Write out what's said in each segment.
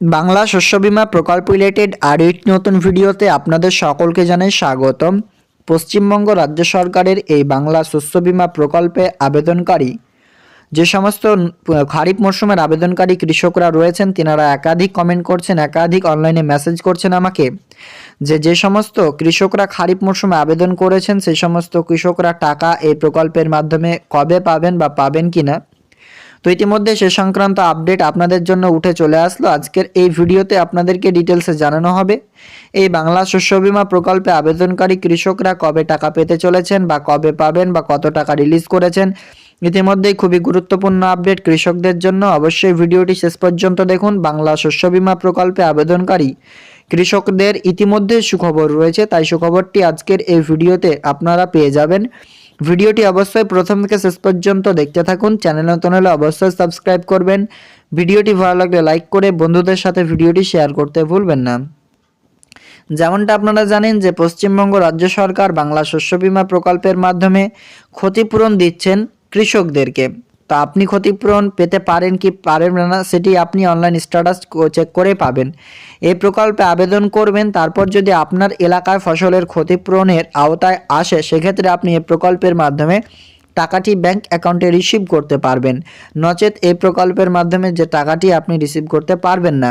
বাংলা শস্য বিমা প্রকল্প রিলেটেড আর একটি নতুন ভিডিওতে আপনাদের সকলকে জানাই স্বাগতম। পশ্চিমবঙ্গ রাজ্য সরকারের এই বাংলা শস্য বিমা প্রকল্পে আবেদনকারী। যে সমস্ত খারিফ মরশুমের আবেদনকারী কৃষকরা রয়েছেন, তিনারা একাধিক কমেন্ট করছেন, একাধিক অনলাইনে মেসেজ করছেন আমাকে যে যে সমস্ত কৃষকরা খারিফ মরশুমে আবেদন করেছেন, সেই সমস্ত কৃষকরা টাকা এই প্রকল্পের মাধ্যমে কবে পাবেন বা পাবেন কিনা। তো ইতিমধ্যে সে সংক্রান্ত আপডেট আপনাদের জন্য উঠে চলে আসলো। আজকের এই ভিডিওতে আপনাদেরকে ডিটেলসে জানানো হবে। এই বাংলা শস্য বিমা প্রকল্পে আবেদনকারী কৃষকরা কবে টাকা পেতে চলেছেন বা কবে পাবেন বা কত টাকা রিলিজ করেছেন, ইতিমধ্যেই খুবই গুরুত্বপূর্ণ আপডেট কৃষকদের জন্য। অবশ্যই ভিডিওটি শেষ পর্যন্ত দেখুন। বাংলা শস্য বিমা প্রকল্পে আবেদনকারী কৃষকদের ইতিমধ্যে সুখবর রয়েছে, তাই সুখবরটি আজকের এই ভিডিওতে আপনারা পেয়ে যাবেন। ভিডিওটি অবশ্যই প্রথম থেকে শেষ পর্যন্ত দেখতে থাকুন। চ্যানেল নতুন হলে অবশ্যই সাবস্ক্রাইব করবেন। ভিডিওটি ভালো লাগলে লাইক করে বন্ধুদের সাথে ভিডিওটি শেয়ার করতে ভুলবেন না। যেমনটা আপনারা জানেন যে পশ্চিমবঙ্গ রাজ্য সরকার বাংলা শস্য বীমা প্রকল্পের মাধ্যমে ক্ষতিপূরণ দিচ্ছেন কৃষকদেরকে। তো আপনি ক্ষতিপূরণ পেতে পারেন কি পারেন না সেটি আপনি অনলাইন স্ট্যাটাস চেক করে পাবেন। এই প্রকল্পে আবেদন করবেন, তারপর যদি আপনার এলাকায় ফসলের ক্ষতিপূরণের আওতায় আসে, সেক্ষেত্রে আপনি এই প্রকল্পের মাধ্যমে টাকাটি ব্যাংক অ্যাকাউন্টে রিসিভ করতে পারবেন। নচেত এই প্রকল্পের মাধ্যমে যে টাকাটি আপনি রিসিভ করতে পারবেন না।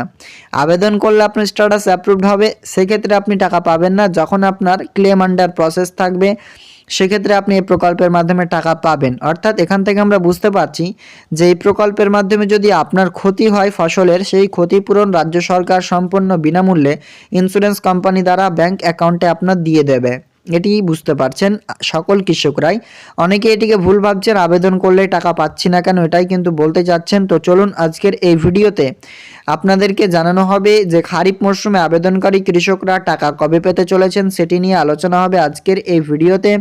আবেদন করলে আপনার স্ট্যাটাস অ্যাপ্রুভড হবে, সেক্ষেত্রে আপনি টাকা পাবেন না, যখন আপনার ক্লেম আন্ডার প্রসেস থাকবে। সেক্ষেত্রে আপনি এই প্রকল্পের মাধ্যমে টাকা পাবেন। অর্থাৎ এখান থেকে আমরা বুঝতে পারছি যে এই প্রকল্পের মাধ্যমে যদি আপনার ক্ষতি হয় ফসলের, সেই ক্ষতিপূরণ রাজ্য সরকার সম্পূর্ণ বিনামূল্যে ইন্স্যুরেন্স কোম্পানি দ্বারা ব্যাংক অ্যাকাউন্টে আপনার দিয়ে দেবে। এটি বুঝতে পারছেন সকল কৃষকরাই। অনেকে এটিকে ভুল ভাবছেন, আবেদন করলে টাকা পাচ্ছি না কেন এটাই কিন্তু বলতে চাচ্ছেন। তো চলুন আজকের এই ভিডিওতে আপনাদেরকে জানানো হবে যে খারিফ মরশুমে আবেদনকারী কৃষকরা টাকা কবে পেতে চলেছেন সেটি নিয়ে আলোচনা হবে আজকের এই ভিডিওতে।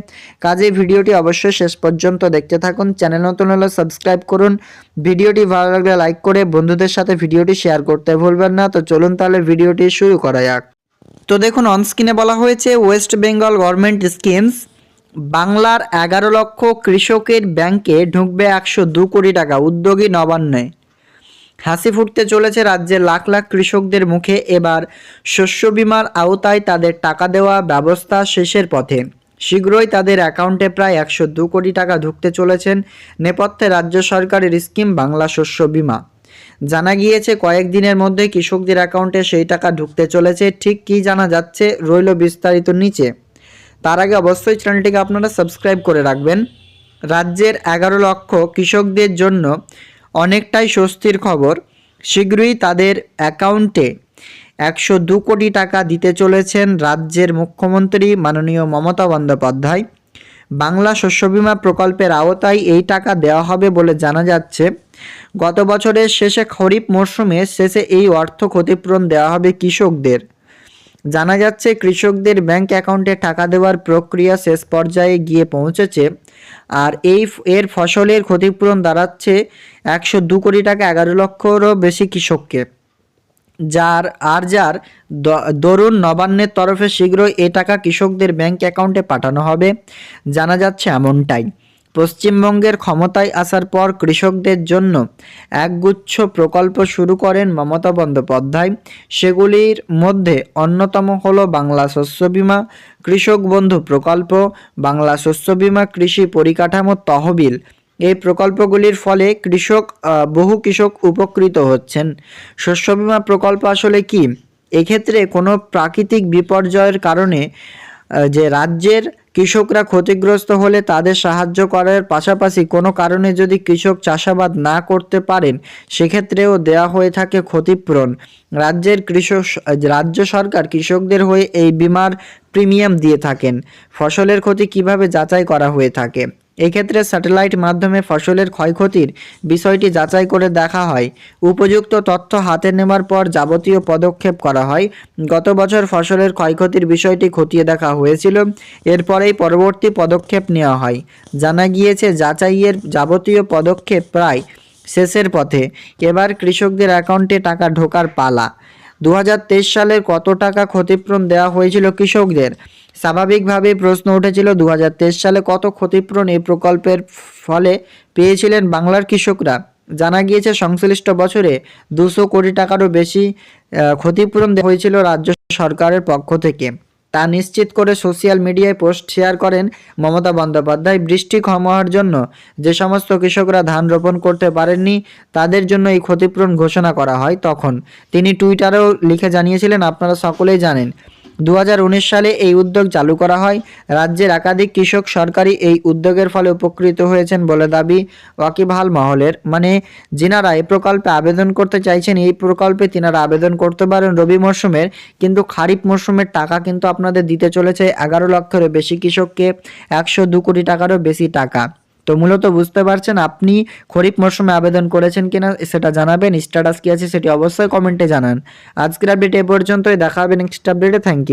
কাজে ভিডিওটি অবশ্যই শেষ পর্যন্ত দেখতে থাকুন, চ্যানেল নতুন হলে সাবস্ক্রাইব করুন। ভিডিওটি ভালো লাগলে লাইক করে বন্ধুদের সাথে ভিডিওটি শেয়ার করতে ভুলবেন না। তো চলুন তাহলে ভিডিওটি শুরু করা যাক। তো দেখুন অনস্ক্রিনে বলা হয়েছে ওয়েস্ট বেঙ্গল গভর্নমেন্ট স্কিমস বাংলার এগারো লক্ষ কৃষকের ব্যাংকে ঢুকবে একশো দু কোটি টাকা, উদ্যোগী নবান্নে। হাসি ফুটতে চলেছে রাজ্যের লাখ লাখ কৃষকদের মুখে। এবার শস্য বিমার আওতায় তাদের টাকা দেওয়া ব্যবস্থা শেষের পথে। শীঘ্রই তাদের অ্যাকাউন্টে প্রায় একশো দু কোটি টাকা ঢুকতে চলেছেন নেপথ্যে রাজ্য সরকারের স্কিম বাংলা শস্য বিমা। জানা গিয়েছে কয়েকদিনের মধ্যে কৃষকদের অ্যাকাউন্টে সেই টাকা ঢুকতে চলেছে। ঠিক কী জানা যাচ্ছে রইল বিস্তারিত নিচে। তার আগে অবশ্যই চ্যানেলটিকে আপনারা সাবস্ক্রাইব করে রাখবেন। রাজ্যের এগারো লক্ষ কৃষকদের জন্য অনেকটাই স্বস্তির খবর, শীঘ্রই তাদের অ্যাকাউন্টে একশো দু কোটি টাকা দিতে চলেছেন রাজ্যের মুখ্যমন্ত্রী মাননীয় মমতা বন্দ্যোপাধ্যায়। বাংলা শস্য বীমা প্রকল্পের আওতায় এই টাকা দেওয়া হবে বলে জানা যাচ্ছে। গত বছরের শেষে খরিফ মরশুমে শেষে এই অর্থ ক্ষতিপূরণ দেওয়া হবে কৃষকদের। জানা যাচ্ছে, কৃষকদের ব্যাংক অ্যাকাউন্টে টাকা দেওয়ার প্রক্রিয়া শেষ পর্যায়ে গিয়ে পৌঁছেছে। আর এই এর ফসলের ক্ষতিপূরণ দাঁড়াচ্ছে একশো দু কোটি টাকা, এগারো লক্ষরও বেশি কৃষককে। যার, আর যার দরুন নবান্নের তরফে শীঘ্রই এ টাকা কৃষকদের ব্যাংক অ্যাকাউন্টে পাঠানো হবে। জানা যাচ্ছে এমনটাই। পশ্চিমবঙ্গের ক্ষমতায় আসার পর কৃষকদের জন্য একগুচ্ছ প্রকল্প শুরু করেন মমতা বন্দ্যোপাধ্যায়। সেগুলির মধ্যে অন্যতম হল বাংলা শস্য বীমা, কৃষক বন্ধু প্রকল্প, বাংলা শস্য বীমা কৃষি পরিকাঠামো তহবিল। এই প্রকল্পগুলির ফলে কৃষক বহু কৃষক উপকৃত হচ্ছেন। শস্য বিমা প্রকল্প আসলে কি? এক্ষেত্রে কোনো প্রাকৃতিক বিপর্যয়ের কারণে যে রাজ্যের কৃষকরা ক্ষতিগ্রস্ত হলে তাদের সাহায্য করার পাশাপাশি কোনো কারণে যদি কৃষক চাষাবাদ না করতে পারেন, সেক্ষেত্রেও দেয়া হয়ে থাকে ক্ষতিপূরণ। রাজ্যের কৃষক, রাজ্য সরকার কৃষকদের হয়ে এই বিমার প্রিমিয়াম দিয়ে থাকেন। ফসলের ক্ষতি কীভাবে যাচাই করা হয়ে থাকে? এক্ষেত্রে স্যাটেলাইট মাধ্যমে ফসলের ক্ষয়ক্ষতির বিষয়টি যাচাই করে দেখা হয়। উপযুক্ত তথ্য হাতে নেওয়ার পর যাবতীয় পদক্ষেপ করা হয়। গত বছর ফসলের ক্ষয়ক্ষতির বিষয়টি খতিয়ে দেখা হয়েছিল। এরপরেই পরবর্তী পদক্ষেপ নেওয়া হয়। জানা গিয়েছে, যাচাইয়ের যাবতীয় পদক্ষেপ প্রায় শেষের পথে। এবার কৃষকদের অ্যাকাউন্টে টাকা ঢোকার পালা। দু হাজার তেইশ সালের কত টাকা ক্ষতিপূরণ দেওয়া হয়েছিল কৃষকদের? স্বাভাবিকভাবে প্রশ্ন উঠেছিল দু হাজার তেইশ সালে কত ক্ষতিপূরণ এই প্রকল্পের ফলে পেয়েছিলেন বাংলার কৃষকরা? জানা গিয়েছে, সংশ্লিষ্ট বছরে দুশো কোটি টাকারও বেশি ক্ষতিপূরণ দেওয়া হয়েছিল রাজ্য সরকারের পক্ষ থেকে। তা নিশ্চিত করে সোশ্যাল মিডিয়ায় পোস্ট শেয়ার করেন মমতা বন্দ্যোপাধ্যায়। বৃষ্টি কম হওয়ার জন্য যে সমস্ত কৃষকরা ধান রোপণ করতে পারেননি, তাদের জন্য এই ক্ষতিপূরণ ঘোষণা করা হয় তখন। তিনি টুইটারেও লিখে জানিয়েছিলেন, আপনারা সকলেই জানেন দু হাজার উনিশ সালে এই উদ্যোগ চালু করা হয়। রাজ্যের একাধিক কৃষক সরকারি এই উদ্যোগের ফলে উপকৃত হয়েছেন বলে দাবি ওয়াকিবহাল মহলের। মানে যিনারা এই প্রকল্পে আবেদন করতে চাইছেন, এই প্রকল্পে তিনারা আবেদন করতে পারেন রবি মরশুমের, কিন্তু খারিফ মরশুমের টাকা কিন্তু আপনাদের দিতে চলেছে এগারো লক্ষেরও বেশি কৃষককে, একশো দু কোটি টাকারও বেশি টাকা। তো মূলত বুঝতে পারছেন আপনি খরিফ মরশুমে আবেদন করেছেন কিনা সেটা জানাবেন, স্ট্যাটাস কি আছে সেটি অবশ্যই কমেন্টে জানান। আজকের আপডেট এ পর্যন্তই, দেখা হবে নেক্সট আপডেটে থ্যাংক ইউ